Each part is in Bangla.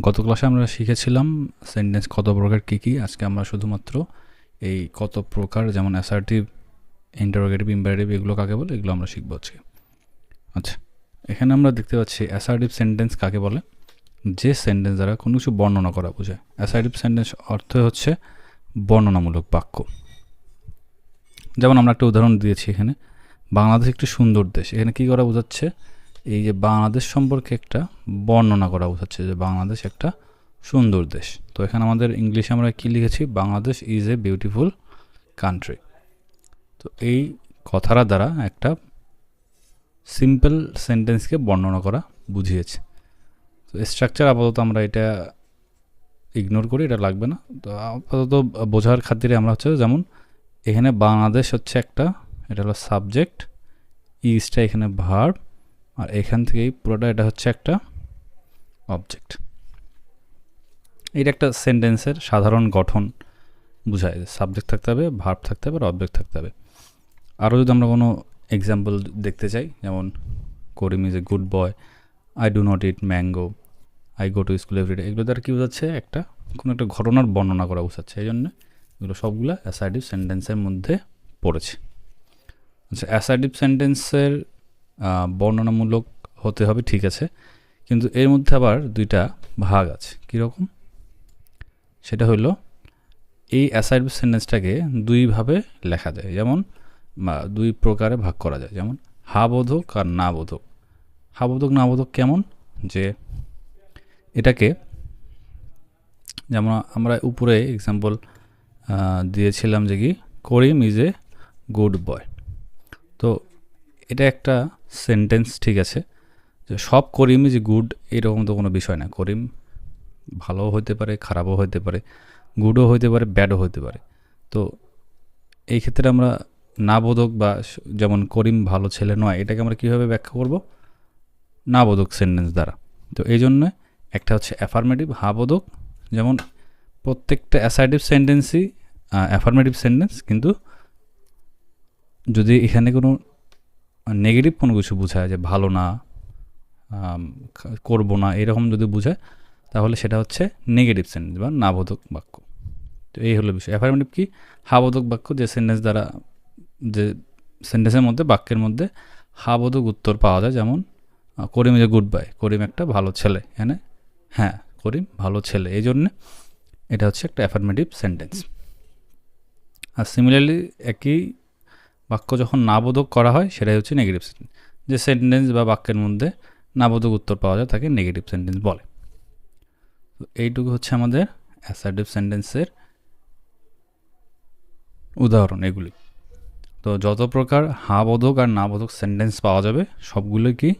গত ক্লাসে আমরা শিখেছিলাম সেন্টেন্স কত প্রকার কী কী। আজকে আমরা শুধুমাত্র এই কত প্রকার, যেমন অ্যাসার্টিভ ইন্টারোগেটিভ ইম্পারেটিভ এগুলো কাকে বলে, এগুলো আমরা শিখব আজকে। আচ্ছা এখানে আমরা দেখতে পাচ্ছি অ্যাসার্টিভ সেন্টেন্স কাকে বলে? যে সেন্টেন্স দ্বারা কোনো কিছু বর্ণনা করা বোঝায়। অ্যাসার্টিভ সেন্টেন্স অর্থ হচ্ছে বর্ণনামূলক বাক্য। যেমন আমরা একটা উদাহরণ দিয়েছি এখানে, বাংলাদেশ একটি সুন্দর দেশ। এখানে কী করা বোঝাচ্ছে? এই যে বাংলাদেশ সম্পর্কে একটা বর্ণনা করা বোঝাচ্ছে যে বাংলাদেশ একটা সুন্দর দেশ। তো এখানে আমাদের ইংলিশে আমরা কী লিখেছি? Bangladesh is a beautiful country তো এই কথাটা দ্বারা একটা সিম্পল সেন্টেন্সকে বর্ণনা করা বুঝিয়েছে। তো স্ট্রাকচার আপাতত আমরা এটা ইগনোর করি, এটা লাগবে না। তো আপাতত বোঝার খাতিরে আমরা হচ্ছে যেমন এখানে বাংলাদেশ হচ্ছে একটা, এটা হলো সাবজেক্ট ইজটা এখানে ভার্ব আর এখান থেকেই পুরোটা, এটা হচ্ছে একটা অবজেক্ট এটা একটা সেন্টেন্সের সাধারণ গঠন বোঝায় সাবজেক্ট থাকতে হবে ভার্ব থাকতে হবে, আর অবজেক্ট থাকতে হবে। আরও যদি আমরা কোনো এক্সাম্পল দেখতে চাই, যেমন Karim is a good boy I do not eat mango I go to school everyday এগুলো দ্বারা কী বোঝাচ্ছে? একটা, কোনো একটা ঘটনার বর্ণনা করা বোঝাচ্ছে, এই জন্য এগুলো সবগুলো অ্যাসাইডিভ সেন্টেন্সের মধ্যে পড়েছে। আচ্ছা অ্যাসাইডিভ সেন্টেন্সের বর্ণনামূলক হতে হবে, ঠিক আছে। কিন্তু এর মধ্যে আবার দুইটা ভাগ আছে। কীরকম সেটা হলো এই অ্যাসাইডিভ সেন্টেন্সটাকে দুইভাবে লেখা যায়। যেমন দুই প্রকারে ভাগ করা যায়। যেমন হাবোধক আর না বোধক। হাবোধক না বোধক কেমন? যে এটাকে, যেমন আমরা উপরে এক্সাম্পল দিয়েছিলাম যে কি, করিম ইজ এ গুড বয় তো এটা একটা সেন্টেন্স ঠিক আছে? যে সব করিম ইজ গুড এরকম তো কোনো বিষয় না। করিম ভালোও হতে পারে, খারাপও হতে পারে গুডও হতে পারে ব্যাডও হতে পারে। তো এই ক্ষেত্রে আমরা না বোধক বা যেমন করিম ভালো ছেলে নয়, এটাকে আমরা কীভাবে ব্যাখ্যা করব? না বোধক সেন্টেন্স দ্বারা। তো এই জন্য একটা হচ্ছে অ্যাফার্মেটিভ হাবোধক, যেমন প্রত্যেকটা অ্যাসাইটিভ সেন্টেন্সই অ্যাফার্মেটিভ সেন্টেন্স কিন্তু যদি এখানে কোনো নেগেটিভ কোনো কিছু বোঝায় যে ভালো না করব না, এরকম যদি বোঝায়, তাহলে সেটা হচ্ছে নেগেটিভ সেন্টেন্স বা নাবোধক বাক্য। তো এই হলো বিষয়। অ্যাফার্মেটিভ কি? হাবোধক বাক্য যে সেন্টেন্স দ্বারা, যে সেন্টেন্সের মধ্যে, বাক্যের মধ্যে হাবোধক উত্তর পাওয়া যায়। যেমন করিম যে গুড বাই, করিম একটা ভালো ছেলে এখানে হ্যাঁ করিম ভালো ছেলে। এই জন্যে এটা হচ্ছে একটা অ্যাফার্মেটিভ সেন্টেন্স আর সিমিলারলি একই বাক্য যখন নাবোধক করা হয়, সেটাই হচ্ছে নেগেটিভ সেন্টেন্স যে সেন্টেন্স বা বাক্যের মধ্যে নাবোধক উত্তর পাওয়া যায়, তাকে নেগেটিভ সেন্টেন্স বলে। তো এইটুকু হচ্ছে আমাদের অ্যাসার্টিভ সেন্টেন্সের উদাহরণ এগুলি। তো যত প্রকার হাবোধক আর নাবোধক সেন্টেন্স পাওয়া যাবে সবগুলো কি?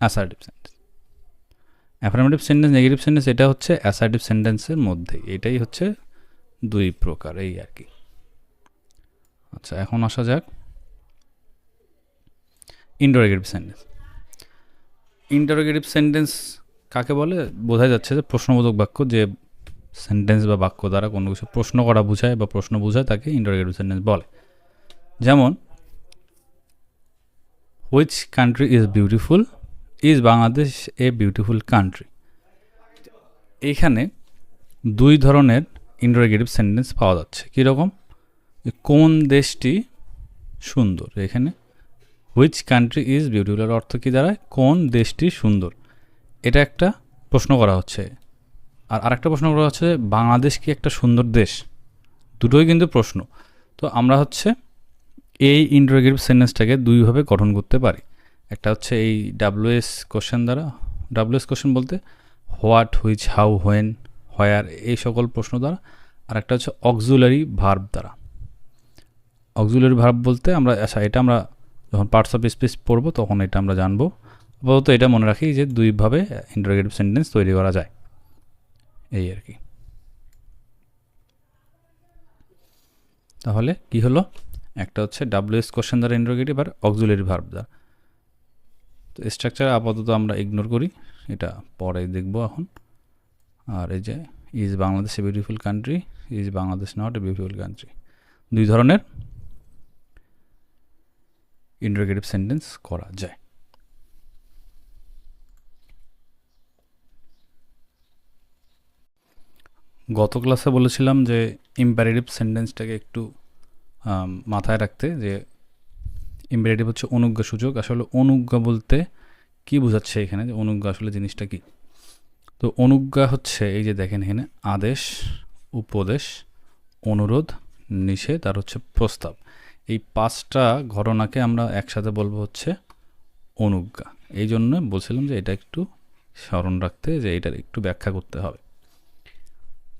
Assertive sentence affirmative sentence negative sentence এটা হচ্ছে অ্যাসার্টিভ সেন্টেন্সের মধ্যেই এটাই হচ্ছে দুই প্রকার, এই আর কি। আচ্ছা এখন আসা যাক। ইন্টারোগেটিভ সেন্টেন্স ইন্টারোগেটিভ সেন্টেন্স কাকে বলে? বোঝা যাচ্ছে যে প্রশ্নবোধক বাক্য যে সেন্টেন্স বা বাক্য দ্বারা কোনো কিছু প্রশ্ন করা বোঝায় বা প্রশ্ন বোঝায় তাকে ইন্টারোগেটিভ সেন্টেন্স বলে। যেমন which country is beautiful is Bangladesh a beautiful country এইখানে দুই ধরনের ইন্টারোগেটিভ সেন্টেন্স পাওয়া যাচ্ছে। কীরকম? কোন দেশটি সুন্দর? এখানে হুইচ কান্ট্রি ইজ বিউটিফুল অর্থ কী দাঁড়ায়? কোন দেশটি সুন্দর? এটা একটা প্রশ্ন করা হচ্ছে। আর আরেকটা প্রশ্ন করা হচ্ছে, বাংলাদেশ কি একটা সুন্দর দেশ? দুটোই কিন্তু প্রশ্ন। তো আমরা হচ্ছে এই ইন্টারোগেটিভ সেন্টেন্সটাকে দুইভাবে গঠন করতে পারি। একটা হচ্ছে এই ডাব্লিউএস কোশ্চেন দ্বারা ডাব্লিউএস কোশ্চেন বলতে what which how when where এই সকল প্রশ্ন দ্বারা। আর একটা হচ্ছে অক্সুলারি ভার্ব দ্বারা। অক্সুলারি ভার্ব বলতে আমরা আচ্ছা এটা আমরা যখন পার্টস অফ স্পিচ পড়ব তখন এটা আমরা জানব। আপাতত এটা মনে রাখি যে দুইভাবে ইন্টারোগেটিভ সেন্টেন্স তৈরি করা যায়। এই আর কি। তাহলে কি হলো? একটা হচ্ছে ডাব্লিউএস কোশ্চেন দ্বারা ইন্টারোগেটিভ আর অক্সুলারি ভার্ব দ্বারা। তো স্ট্রাকচার আপাতত আমরা ইগনোর করি। এটা পরে দেখব এখন। আর এই যে is Bangladesh a beautiful country is Bangladesh not a beautiful country দুই ধরনের। ইন্টারগেটিভ সেন্টেন্স করা যায়। গত ক্লাসে বলেছিলাম যে ইম্পারেটিভ সেন্টেন্সটাকে একটু মাথায় রাখতে যে ইম্পারেটিভ হচ্ছে অনুজ্ঞা সূচক। আসলে অনুজ্ঞা বলতে কি বোঝাচ্ছে এখানে? যে অনুজ্ঞা আসলে জিনিসটা কি? তো অনুজ্ঞা হচ্ছে, এই যে দেখেন এখানে, আদেশ, উপদেশ, অনুরোধ, নিষেধ, আর হচ্ছে প্রস্তাব। এই পাঁচটা ঘটনাকে আমরা একসাথে বলব হচ্ছে অনুজ্ঞা। এই জন্য বলছিলাম যে এটা একটু স্মরণ রাখতে, যে এটার একটু ব্যাখ্যা করতে হবে।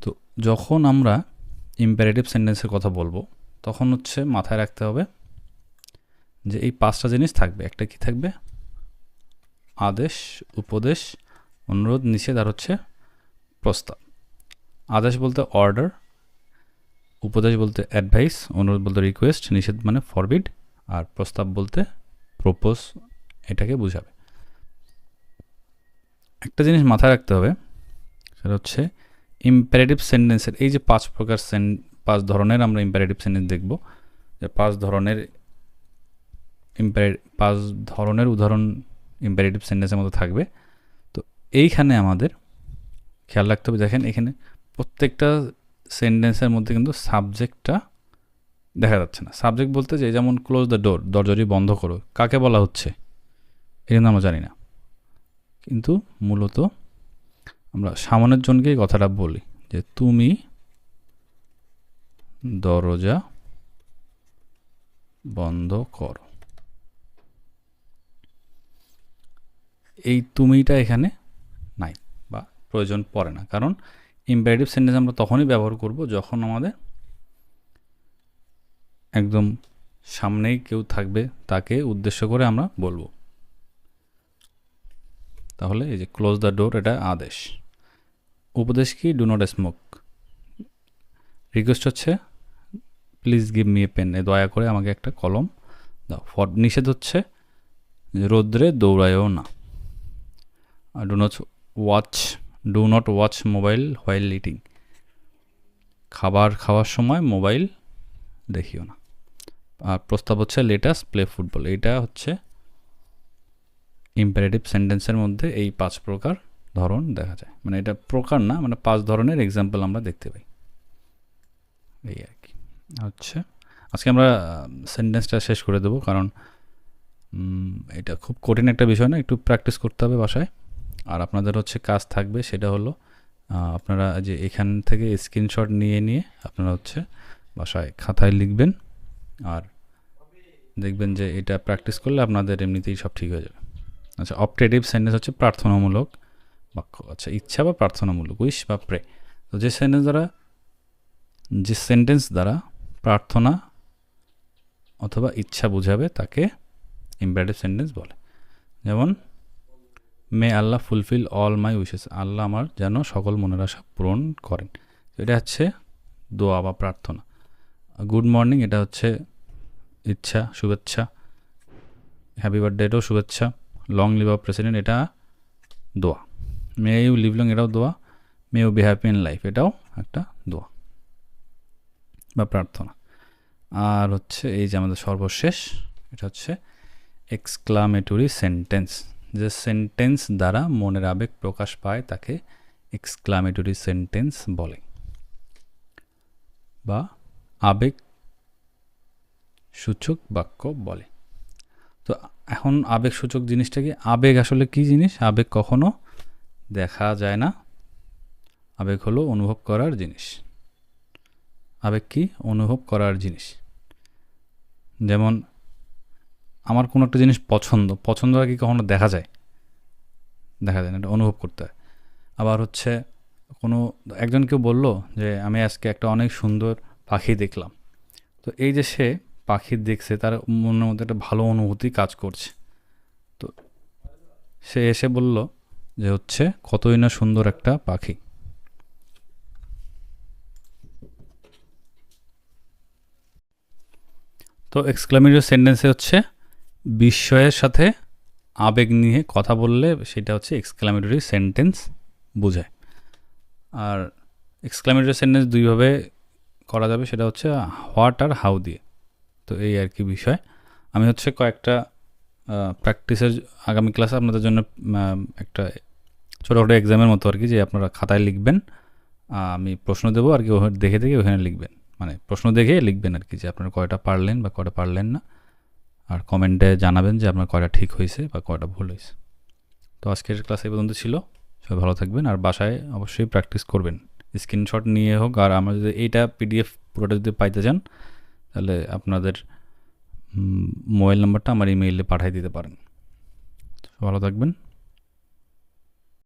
তো যখন আমরা ইম্পারেটিভ সেন্টেন্সের কথা বলব, তখন হচ্ছে মাথায় রাখতে হবে যে এই পাঁচটা জিনিস থাকবে। একটা কি থাকবে? আদেশ, উপদেশ, অনুরোধ, নিষেধ আর হচ্ছে প্রস্তাব। আদেশ বলতে অর্ডার উপদেশ বলতে অ্যাডভাইস অনুরোধ বলতে রিকোয়েস্ট নিষেধ মানে ফরবিড আর প্রস্তাব বলতে প্রপোজ এটাকে বোঝাবে। একটা জিনিস মাথায় রাখতে হবে, সেটা হচ্ছে ইম্পারেটিভ সেন্টেন্সের এই যে পাঁচ প্রকার সেন পাঁচ ধরনের আমরা ইম্পারেটিভ সেন্টেন্স দেখব, যে পাঁচ ধরনের ইম্পারে পাঁচ ধরনের উদাহরণ ইম্পারেটিভ সেন্টেন্সের মধ্যে থাকবে। তো এইখানে আমাদের খেয়াল রাখতে হবে, দেখেন এখানে প্রত্যেকটা সেন্টেন্সের মধ্যে কিন্তু সাবজেক্টটা দেখা যাচ্ছে না। সাবজেক্ট বলতে যে যেমন ক্লোজ দ্য ডোর দরজাটি বন্ধ করো, কাকে বলা হচ্ছে? এটা কিন্তু আমরা জানি না। কিন্তু মূলত আমরা সামনের জনকেই কথাটা বলি যে তুমি দরজা বন্ধ করো। এই তুমিটা এখানে নাই বা প্রয়োজন পড়ে না। কারণ ইম্পারেটিভ সেন্টেন্স আমরা তখনই ব্যবহার করব যখন আমাদের একদম সামনেই কেউ থাকবে তাকে উদ্দেশ্য করে আমরা বলব। তাহলে এই যে ক্লোজ দ্য ডোর এটা আদেশ। উপদেশ কি? ডু নট স্মোক রিকোয়েস্ট হচ্ছে please give me a pen দয়া করে আমাকে একটা কলম দাও। ফর নিষেধ হচ্ছে, রৌদ্রে দৌড়ায়ও না। আর do not watch do not watch mobile while eating খাবার খাওয়ার সময় মোবাইল দেখিও না। আর প্রস্তাব হচ্ছে লেটাস প্লে ফুটবল। এইটা হচ্ছে ইম্পারেটিভ সেন্টেন্সের মধ্যে এই পাঁচ প্রকার ধরন দেখা যায়। মানে এটা প্রকার না মানে পাঁচ ধরনের এক্সাম্পল আমরা দেখতে পাই। এই আর কি। হচ্ছে আজকে আমরা সেন্টেন্সটা শেষ করে দেবো কারণ এটা খুব কঠিন একটা বিষয় না, একটু প্র্যাকটিস করতে হবে বাসায়। আর আপনাদের হচ্ছে কাজ থাকবে সেটা হলো আপনারা যে এখান থেকে স্ক্রিনশট নিয়ে নিয়ে আপনারা হচ্ছে বাসায় খাতায় লিখবেন আর দেখবেন যে এটা প্র্যাকটিস করলে আপনাদের এমনিতেই সব ঠিক হয়ে যাবে। আচ্ছা অপটেটিভ সেন্টেন্স হচ্ছে প্রার্থনামূলক বাক্য। আচ্ছা ইচ্ছা বা প্রার্থনামূলক উইশ বা প্রে তো যে সেন্টেন্স দ্বারা, যে সেন্টেন্স দ্বারা প্রার্থনা অথবা ইচ্ছা বোঝাবে, তাকে ইম্পারেটিভ সেন্টেন্স বলে। যেমন may Allah fulfil all my wishes আল্লাহ আমার যেন সকল মনের আশা পূরণ করেন। এটা হচ্ছে দোয়া বা প্রার্থনা। গুড মর্নিং এটা হচ্ছে ইচ্ছা, শুভেচ্ছা। হ্যাপি বার্থডেটাও শুভেচ্ছা। লং লিভ আওয়ার প্রেসিডেন্ট এটা দোয়া। মে ইউ লিভ লং এটাও দোয়া। May you be happy in life এটাও একটা দোয়া বা প্রার্থনা। আর হচ্ছে এই যে আমাদের সর্বশেষ, এটা হচ্ছে এক্সক্লামেটরি সেন্টেন্স যে সেন্টেন্স দ্বারা মনের আবেগ প্রকাশ পায়, তাকে এক্সক্লামেটরি সেন্টেন্স বলে। বা আবেগ সূচক বাক্য বলে। তো এখন আবেগ সূচক জিনিসটা কি? আবেগ আসলে কি জিনিস? আবেগ কখনো দেখা যায় না। আবেগ হলো অনুভব করার জিনিস। আবেগ কি? অনুভব করার জিনিস। যেমন আমার কোনো একটা জিনিস পছন্দ পছন্দটা কি কখনো দেখা যায়। দেখা যায় না, এটা অনুভব করতে হয়। আবার হচ্ছে কোনো, একজন কেউ বলল যে, আমি আজকে একটা অনেক সুন্দর পাখি দেখলাম। তো এই যে সে পাখি দেখছে, তার মনের মধ্যে একটা ভালো অনুভূতি কাজ করছে। তো সে এসে বলল যে, হচ্ছে কতই না সুন্দর একটা পাখি। তো এক্সক্লামেটরি সেন্টেন্সে হচ্ছে বিস্ময়ের সাথে আবেগ নিয়ে কথা বললে সেটা হচ্ছে এক্সক্লামেটরি সেন্টেন্স বোঝায়। আর এক্সক্লামেটরি সেন্টেন্স দুইভাবে করা যাবে, সেটা হচ্ছে হোয়াট আর হাউ দিয়ে। তো এই আর কি বিষয়। আমি হচ্ছে কয়েকটা প্র্যাকটিসের আগামী ক্লাসে আপনাদের জন্য একটা ছোটোখাটো এক্সামের মতো আর কি, যে আপনারা খাতায় লিখবেন আমি প্রশ্ন দেবো আর কি দেখে দেখে ওখানে লিখবেন। মানে প্রশ্ন দেখে লিখবেন আর কি, যে আপনারা কয়টা পারলেন বা কয়টা পারলেন না। আর কমেন্টে জানাবেন যে আপনার কয়টা ঠিক হয়েছে বা কয়টা ভুল হয়েছে। তো আজকের ক্লাস এই পর্যন্ত ছিল। সবাই ভালো থাকবেন আর বাসায় অবশ্যই প্র্যাকটিস করবেন। স্ক্রিনশট নিয়ে হোক আর আমরা যদি এইটা পিডিএফ পুরোটা যদি পাইতে চান, তাহলে আপনাদের মোবাইল নাম্বারটা আমার ইমেইলে পাঠিয়ে দিতে পারেন। ভালো থাকবেন।